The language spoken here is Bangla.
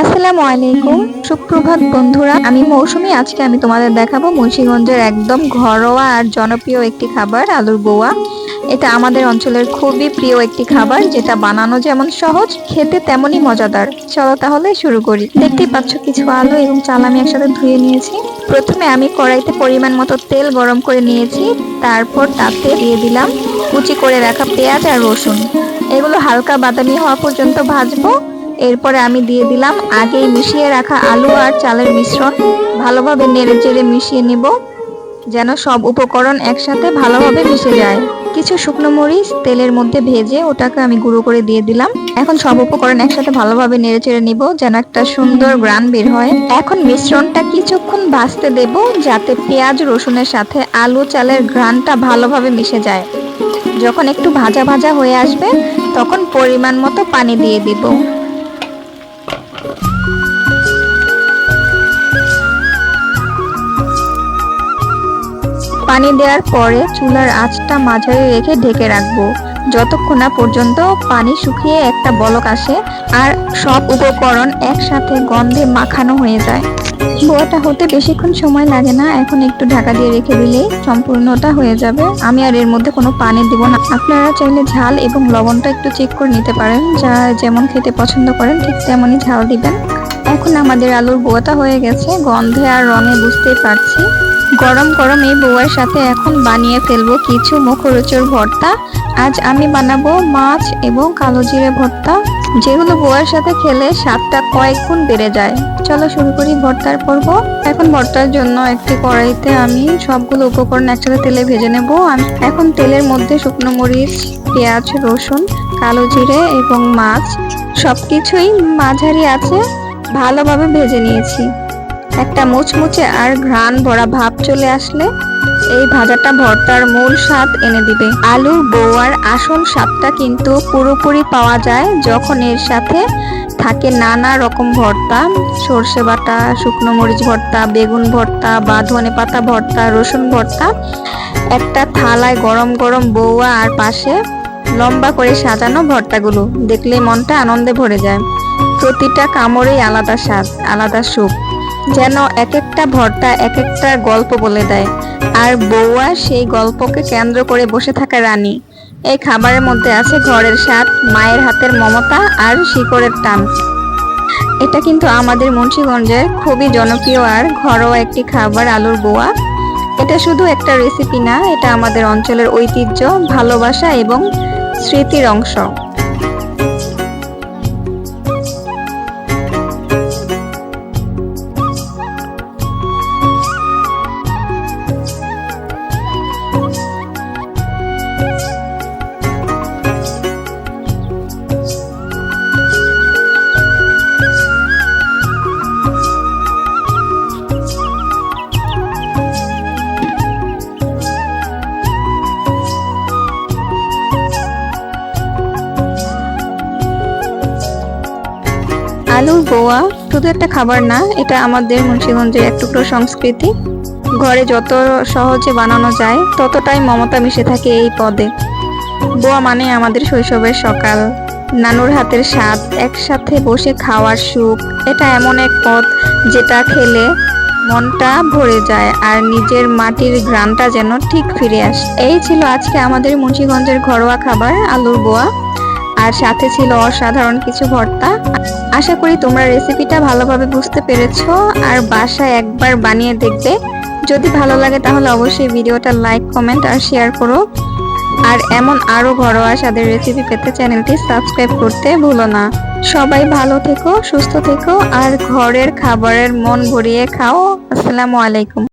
আসসালামু আলাইকুম। সুপ্রভাত বন্ধুরা, আমি মৌসুমি। আজকে আমি তোমাদের দেখাবো মুন্সিগঞ্জের একদম ঘরোয়া আর জনপ্রিয় একটি খাবার, আলুর বোয়া। এটা আমাদের অঞ্চলের খুবই প্রিয় একটি খাবার, যেটা বানানো যেমন সহজ, খেতে তেমনই মজাদার। চলো তাহলে শুরু করি। দেখতেই পাচ্ছ কিছু আলু এবং চাল আমি একসাথে ধুয়ে নিয়েছি। প্রথমে আমি কড়াইতে পরিমাণ মতো তেল গরম করে নিয়েছি। তারপর তাতে দিয়ে দিলাম কুচি করে রাখা পেঁয়াজ আর রসুন। এগুলো হালকা বাদামি হওয়া পর্যন্ত ভাজবো। এরপরে আমি দিয়ে দিলাম। আগেই মিশিয়ে রাখা আলু আর চালের মিশ্রণ ভালোভাবে নেড়ে চেড়ে মিশিয়ে নেব, যেন সব উপকরণ একসাথে ভালোভাবে মিশে যায়। কিছু শুকনো মরিচ তেলের মধ্যে ভেজে ওটাকে আমি গুঁড়ো করে দিয়ে দিলাম। এখন সব উপকরণ একসাথে ভালোভাবে নেড়ে চেড়ে নিব, যেন একটা সুন্দর গ্রান বের হয়। এখন মিশ্রণটা কিছুক্ষণ ভাজতে দেব, যাতে পেঁয়াজ, রসুনের সাথে আলু, চালের গ্রানটা ভালোভাবে মিশে যায়। যখন একটু ভাজা ভাজা হয়ে আসবে, তখন পরিমাণ মতো পানি দিয়ে দিব। পানি দেওয়ার পরে চুলার আঁচটা মাঝারি রেখে ঢেকে রাখব। যতক্ষণ না পর্যন্ত পানি শুকিয়ে একটা বলক আসে আর সব উপকরণ একসাথে গন্ধে মাখানো হয়ে যায়। বোয়াটা হতে বেশিক্ষণ সময় লাগে না, এখন একটু ঢাকা দিয়ে রেখে দিলেই সম্পূর্ণটা হয়ে যাবে। আমি আর এর মধ্যে কোনো পানি দিব না। আপনারা চাইলে ঝাল এবং লবণটা একটু চেক করে নিতে পারেন। যা যেমন খেতে পছন্দ করেন, ঠিক তেমনই ঝাল দিবেন। এখন আমাদের আলুর বোয়াটা হয়ে গেছে। গন্ধে আর রঙে বুঝতেই পারছি। গরম গরম এই বউয়ের সাথে এখন বানিয়ে ফেলব কিছু মুখরোচর ভর্তা। আজ আমি বানাবো মাছ এবং কালো জিরে ভর্তা। যেগুলো বউয়ের সাথে খেলে স্বাদটা কয়েক গুণ বেড়ে যায়। চলো শুরু করি ভর্তার পর্ব। এখন ভর্তার জন্য একটি কড়াইতে আমি সবগুলো উপকরণ একসাথে তেলে ভেজে নেব। এখন তেলের মধ্যে শুকনো মরিচ, পেঁয়াজ, রসুন, কালো জিরে এবং মাছ সবকিছুই মাঝারি আছে। ভালোভাবে ভেজে নিয়েছি। একটা মুচমুচে আর ঘ্রাণ ভরা ভাব চলে আসলে, এই ভাজাটা ভর্তার মূল স্বাদ এনে দিবে। আলুর বোয়ার আসল স্বাদটা কিন্তু পুরোপুরি পাওয়া যায় যখন এর সাথে থাকে নানা রকম ভর্তা, সর্ষে বাটা, শুকনো মরিচ ভর্তা, বেগুন ভর্তা বা ধনে পাতা ভর্তা, রসুন ভর্তা। একটা থালায় গরম গরম বৌয়া আর পাশে লম্বা করে সাজানো ভর্তাগুলো, দেখলে মনটা আনন্দে ভরে যায়। প্রতিটা কামড়েই আলাদা স্বাদ, আলাদা সুখ। যেন এক একটা ভর্তা এক একটা গল্প বলে দেয়। আর বৌয়া সেই গল্পকে কেন্দ্র করে বসে থাকা রানী। এই খাবারের মধ্যে আছে ঘরের স্বাদ, মায়ের হাতের মমতা আর শিকড়ের টান। এটা কিন্তু আমাদের মুন্সীগঞ্জের খুবই জনপ্রিয় আর ঘরোয়া একটি খাবার আলুর বোয়া। এটা শুধু একটা রেসিপি না, এটা আমাদের অঞ্চলের ঐতিহ্য, ভালোবাসা এবং স্মৃতির অংশ। বোয়া শুধু একটা খাবার না, এটা আমাদের মুন্সিগঞ্জের এক টুকরো সংস্কৃতি। ঘরে যত সহজে বানানো যায়, ততটাই মমতা মিশে থাকে এই পদে। বোয়া মানে আমাদের শৈশবের সকাল। নানুর হাতের স্বাদ, একসাথে বসে খাওয়ার সুখ, এটা এমন এক পদ যেটা খেলে মনটা ভরে যায় আর নিজের মাটির গ্রানটা যেন ঠিক ফিরে আসে। এই ছিল আজকে আমাদের মুন্সিগঞ্জের ঘরোয়া খাবার, আলুর বোয়া আর সাথে ছিল অসাধারণ কিছু ভর্তা। আশা করি তোমরা রেসিপিটা ভালোভাবে বুঝতে পেরেছ। আর বাসায় একবার বানিয়ে দেখবে। যদি ভালো লাগে তাহলে অবশ্যই ভিডিওটা লাইক কমেন্ট আর শেয়ার করো। আর এমন আরও ঘরোয়া স্বাদের রেসিপি পেতে চ্যানেলটি সাবস্ক্রাইব করতে ভুলো না। সবাই ভালো থেকো, সুস্থ থেকো, আর ঘরের খাবারের মন ভরিয়ে খাও। আসসালামু আলাইকুম।